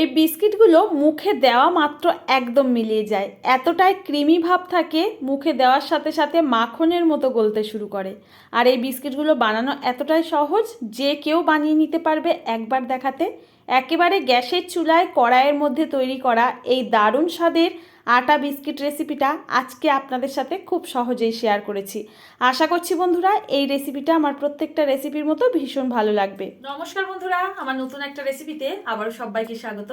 এই বিস্কিটগুলো মুখে দেওয়া মাত্র একদম মিলিয়ে যায়। এতটাই ক্রিমি ভাব থাকে, মুখে দেওয়ার সাথে সাথে মাখনের মতো গলতে শুরু করে। আর এই বিস্কিটগুলো বানানো এতটাই সহজ যে কেউ বানিয়ে নিতে পারবে একবার দেখাতে। একেবারে গ্যাসের চুলায় কড়াইয়ের মধ্যে তৈরি করা এই দারুণ স্বাদের আটা বিস্কিট রেসিপিটা আজকে আপনাদের সাথে খুব সহজেই শেয়ার করেছি। আশা করছি বন্ধুরা, এই রেসিপিটা আমার প্রত্যেকটা রেসিপির মতো ভীষণ ভালো লাগবে। নমস্কার বন্ধুরা, আমার নতুন একটা রেসিপিতে আবারও সবাইকে স্বাগত।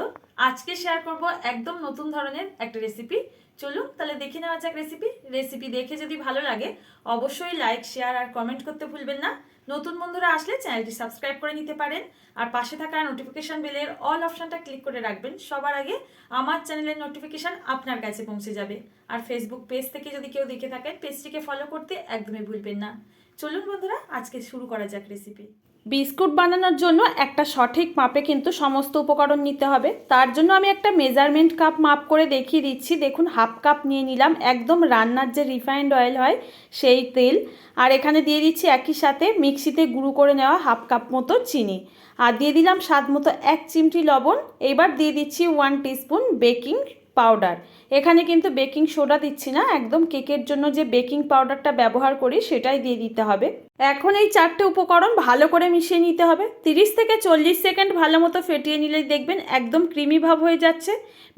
আজকে শেয়ার করব একদম নতুন ধরনের একটা রেসিপি। চলুন, তাহলে দেখে নেওয়া যাক রেসিপি রেসিপি দেখে যদি ভালো লাগে, অবশ্যই লাইক শেয়ার আর কমেন্ট করতে ভুলবেন না। নতুন বন্ধুরা আসলে চ্যানেলটি সাবস্ক্রাইব করে নিতে পারেন। আর পাশে থাকা নোটিফিকেশান বেলের অল অপশনটা ক্লিক করে রাখবেন। সবার আগে আমার চ্যানেলের নোটিফিকেশন আপনার কাছে পৌঁছে যাবে। আর ফেসবুক পেজ থেকে যদি কেউ দেখে থাকেন পেজটিকে ফলো করতে একদমই ভুলবেন না। চলুন বন্ধুরা, আজকে শুরু করা যাক রেসিপি বিস্কুট বানানোর জন্য একটা সঠিক মাপে কিন্তু সমস্ত উপকরণ নিতে হবে। তার জন্য আমি একটা মেজারমেন্ট কাপ মাপ করে দেখিয়ে দিচ্ছি। দেখুন হাফ কাপ নিয়ে নিলাম। একদম রান্নার যে রিফাইন্ড অয়েল হয়, সেই তেল। আর এখানে দিয়ে দিচ্ছি একই সাথে মিক্সিতে গুঁড়ো করে নেওয়া হাফ কাপ মতো চিনি। আর দিয়ে দিলাম স্বাদ মতো এক চিমটি লবণ। এবার দিয়ে দিচ্ছি ওয়ান টিস্পুন বেকিং পাউডার এখানে কিন্তু বেকিং সোডা দিচ্ছি না, একদম কেকের জন্য যে বেকিং পাউডারটা ব্যবহার করি সেটাই দিয়ে দিতে হবে। এখন এই চারটে উপকরণ ভালো করে মিশিয়ে নিতে হবে। 30 থেকে চল্লিশ সেকেন্ড ভালো মতো ফেটিয়ে নিলেই দেখবেন একদম ক্রিমি ভাব হয়ে যাচ্ছে।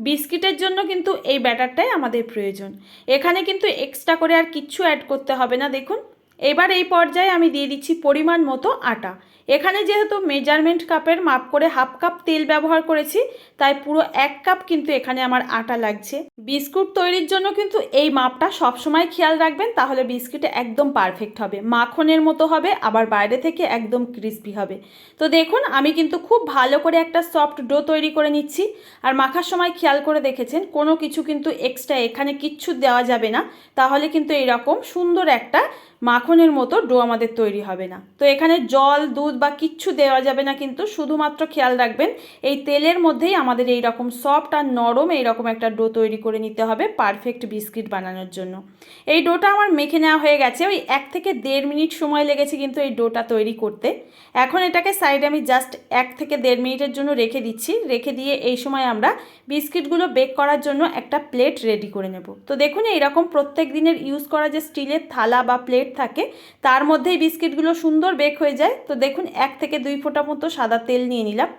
বিস্কিটের জন্য কিন্তু এই ব্যাটারটাই আমাদের প্রয়োজন। এখানে কিন্তু এক্সট্রা করে আর কিচ্ছু অ্যাড করতে হবে না, দেখুন। এবার এই পর্যায়ে আমি দিয়ে দিচ্ছি পরিমাণ মতো আটা। এখানে যেহেতু মেজারমেন্ট কাপের মাপ করে হাফ কাপ তেল ব্যবহার করেছি, তাই পুরো এক কাপ কিন্তু এখানে আমার আটা লাগছে। বিস্কুট তৈরির জন্য কিন্তু এই মাপটা সবসময় খেয়াল রাখবেন, তাহলে বিস্কিট একদম পারফেক্ট হবে। মাখনের মতো হবে, আবার বাইরে থেকে একদম ক্রিস্পি হবে। তো দেখুন, আমি কিন্তু খুব ভালো করে একটা সফট ডো তৈরি করে নিচ্ছি। আর মাখার সময় খেয়াল করে দেখেছেন, কোনো কিছু কিন্তু এক্সট্রা এখানে কিচ্ছু দেওয়া যাবে না। তাহলে কিন্তু এরকম সুন্দর একটা মাখনের মতো ডো আমাদের তৈরি হবে না। তো এখানে জল, দুধ বা কিচ্ছু দেওয়া যাবে না, কিন্তু শুধুমাত্র খেয়াল রাখবেন, এই তেলের মধ্যেই আমাদের এই রকম সফট আর নরম এই রকম একটা ডো তৈরি করে নিতে হবে পারফেক্ট বিস্কিট বানানোর জন্য। এই ডোটা আমার মেখে নেওয়া হয়ে গেছে, ওই এক থেকে দেড় মিনিট সময় লেগেছে কিন্তু এই ডোটা তৈরি করতে। এখন এটাকে সাইডে আমি জাস্ট এক থেকে দেড় মিনিটের জন্য রেখে দিচ্ছি, রেখে দিয়ে এই সময় আমরা বিস্কিটগুলো বেক করার জন্য একটা প্লেট রেডি করে নেব। তো দেখুন, এইরকম প্রত্যেক দিনের ইউজ করা যে স্টিলের থালা বা প্লেট থাকে, তার মধ্যেই বিস্কিটগুলো সুন্দর বেক হয়ে যায়। তো দেখুন, এক থেকে দুই ফোঁটা মতো সাদা তেল নিয়ে নিলাম।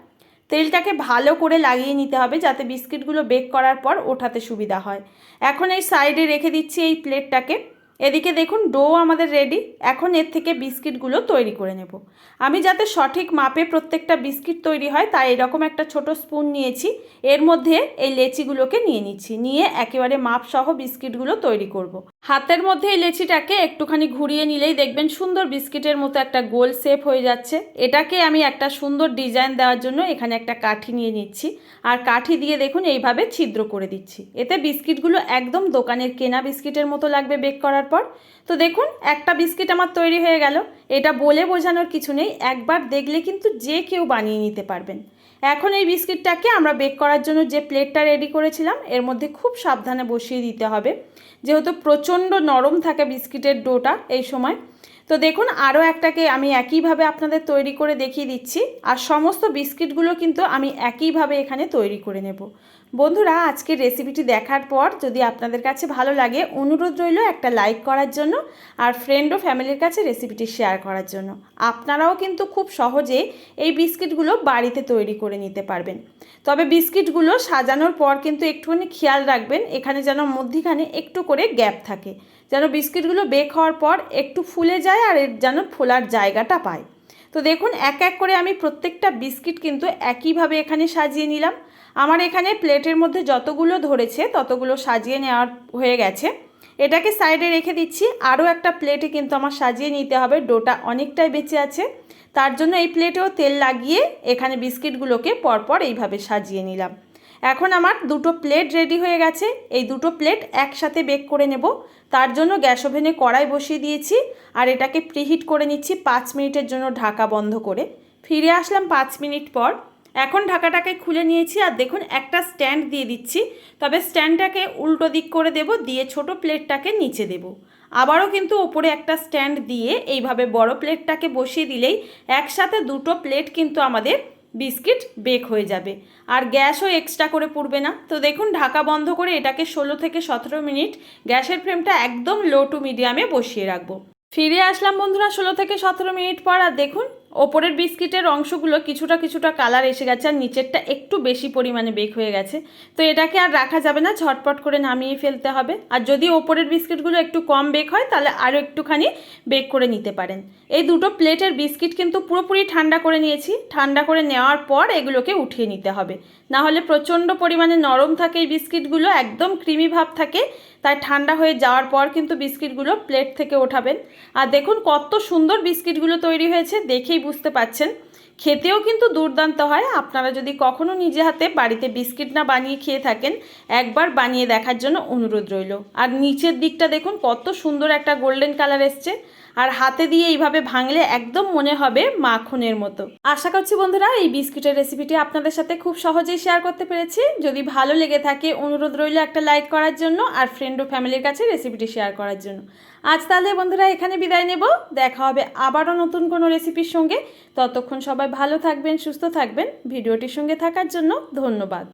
তেলটাকে ভালো করে লাগিয়ে নিতে হবে যাতে বিস্কিটগুলো বেক করার পর ওঠাতে সুবিধা হয়। এখন এই সাইডে রেখে দিচ্ছি এই প্লেটটাকে। এদিকে দেখুন ডো আমাদের রেডি। এখন এর থেকে বিস্কিটগুলো তৈরি করে নেব। আমি যাতে সঠিক মাপে প্রত্যেকটা বিস্কিট তৈরি হয়, তাই এরকম একটা ছোট স্পুন নিয়েছি। এর মধ্যে এই লেচিগুলোকে নিয়ে নিচ্ছি। নিয়ে একেবারে মাপসহ বিস্কিটগুলো তৈরি করব। হাতের মধ্যে এই লেচিটাকে একটুখানি ঘুরিয়ে নিলেই দেখবেন সুন্দর বিস্কিটের মতো একটা গোল শেপ হয়ে যাচ্ছে। এটাকে আমি একটা সুন্দর ডিজাইন দেওয়ার জন্য এখানে একটা কাঠি নিয়ে নিচ্ছি। আর কাঠি দিয়ে দেখুন এইভাবে ছিদ্র করে দিচ্ছি। এতে বিস্কিটগুলো একদম দোকানের কেনা বিস্কিটের মতো লাগবে বেক করার পর। তো দেখুন, একটা বিস্কিট আমার তৈরি হয়ে গেল। এটা বলে বোঝানোর কিছু নেই। একবার দেখলে কিন্তু যে কেউ বানিয়ে নিতে পারবেন। এখন এই বিস্কিটটাকে আমরা বেক করার জন্য যে প্লেটটা রেডি করেছিলাম, এর মধ্যে খুব সাবধানে বসিয়ে দিতে হবে। যেহেতু প্রচণ্ড নরম থাকে বিস্কিটের ডোটা এই সময় তো দেখুন, আরও একটাকে আমি একইভাবে আপনাদের তৈরি করে দেখিয়ে দিচ্ছি। আর সমস্ত বিস্কিটগুলো কিন্তু আমি একইভাবে এখানে তৈরি করে নেব। বন্ধুরা, আজকের রেসিপিটি দেখার পর যদি আপনাদের কাছে ভালো লাগে, অনুরোধ রইল একটা লাইক করার জন্য আর ফ্রেন্ড ও ফ্যামিলির কাছে রেসিপিটি শেয়ার করার জন্য। আপনারাও কিন্তু খুব সহজে এই বিস্কিটগুলো বাড়িতে তৈরি করে নিতে পারবেন। তবে বিস্কিটগুলো সাজানোর পর কিন্তু একটুখানি খেয়াল রাখবেন, এখানে যেন মধ্যিখানে একটু করে গ্যাপ থাকে। যেন বিস্কিটগুলো বেক হওয়ার পর একটু ফুলে যায় আর এর যেন ফোলার জায়গাটা পায়। তো দেখুন, এক এক করে আমি প্রত্যেকটা বিস্কিট কিন্তু একইভাবে এখানে সাজিয়ে নিলাম। আমার এখানে প্লেটের মধ্যে যতগুলো ধরেছে, ততগুলো সাজিয়ে নেওয়ার হয়ে গেছে। এটাকে সাইডে রেখে দিচ্ছি। আরও একটা প্লেটে কিন্তু আমার সাজিয়ে নিতে হবে। ডোটা অনেকটাই বেঁচে আছে। তার জন্য এই প্লেটেও তেল লাগিয়ে এখানে বিস্কিটগুলোকে পরপর এইভাবে সাজিয়ে নিলাম। এখন আমার দুটো প্লেট রেডি হয়ে গেছে। এই দুটো প্লেট একসাথে বেক করে নেব। তার জন্য গ্যাস ওভেনে কড়াই বসিয়ে দিয়েছি আর এটাকে প্রিহিট করে নিচ্ছি পাঁচ মিনিটের জন্য ঢাকা বন্ধ করে। ফিরে আসলাম পাঁচ মিনিট পর। এখন ঢাকাটাকে খুলে নিয়েছি আর দেখুন একটা স্ট্যান্ড দিয়ে দিচ্ছি। তবে স্ট্যান্ডটাকে উল্টো দিক করে দেব, দিয়ে ছোট প্লেটটাকে নিচে দেব। আবারও কিন্তু ওপরে একটা স্ট্যান্ড দিয়ে এইভাবে বড় প্লেটটাকে বসিয়ে দিলেই একসাথে দুটো প্লেট কিন্তু আমাদের বিস্কিট বেক হয়ে যাবে। আর গ্যাসও এক্সট্রা করে পুড়বে না। তো দেখুন, ঢাকা বন্ধ করে এটাকে ষোলো থেকে সতেরো মিনিট গ্যাসের ফ্লেমটা একদম লো টু মিডিয়ামে বসিয়ে রাখব। ফিরে আসলাম বন্ধুরা ষোলো থেকে সতেরো মিনিট পর। আর দেখুন ওপরের বিস্কিটের অংশগুলো কিছুটা কিছুটা কালার এসে গেছে আর নিচেরটা একটু বেশি পরিমাণে বেক হয়ে গেছে। তো এটাকে আর রাখা যাবে না, ঝটপট করে নামিয়ে ফেলতে হবে। আর যদি ওপরের বিস্কিটগুলো একটু কম বেক হয়, তাহলে আরও একটুখানি বেক করে নিতে পারেন। এই দুটো প্লেটের বিস্কিট কিন্তু পুরোপুরি ঠান্ডা করে নিয়েছি। ঠান্ডা করে নেওয়ার পর এগুলোকে উঠিয়ে নিতে হবে। না হলে প্রচণ্ড পরিমাণে নরম থাকে এই বিস্কিটগুলো, একদম ক্রিমি ভাব থাকে। তাই ঠান্ডা হয়ে যাওয়ার পর কিন্তু বিস্কিটগুলো প্লেট থেকে ওঠাবেন। আর দেখুন কত সুন্দর বিস্কিটগুলো তৈরি হয়েছে, দেখেই বুঝতে পাচ্ছেন। খেতেও কিন্তু দুর্দান্ত হয়। আপনারা যদি কখনও নিজে হাতে বাড়িতে বিস্কিট না বানিয়ে খেয়ে থাকেন, একবার বানিয়ে দেখার জন্য অনুরোধ রইল। আর নিচের দিকটা দেখুন, কত সুন্দর একটা গোল্ডেন কালার এসছে। আর হাতে দিয়ে এইভাবে ভাঙলে একদম মনে হবে মাখনের মতো। আশা করছি বন্ধুরা এই বিস্কিটের রেসিপিটি আপনাদের সাথে খুব সহজেই শেয়ার করতে পেরেছি। যদি ভালো লেগে থাকে, অনুরোধ রইল একটা লাইক করার জন্য আর ফ্রেন্ড ও ফ্যামিলির কাছে রেসিপিটি শেয়ার করার জন্য। আজ তাহলে বন্ধুরা এখানে বিদায় নেব। দেখা হবে আবারও নতুন কোনো রেসিপির সঙ্গে। ততক্ষণ সবাই ভালো থাকবেন, সুস্থ থাকবেন। ভিডিওটির সঙ্গে থাকার জন্য ধন্যবাদ।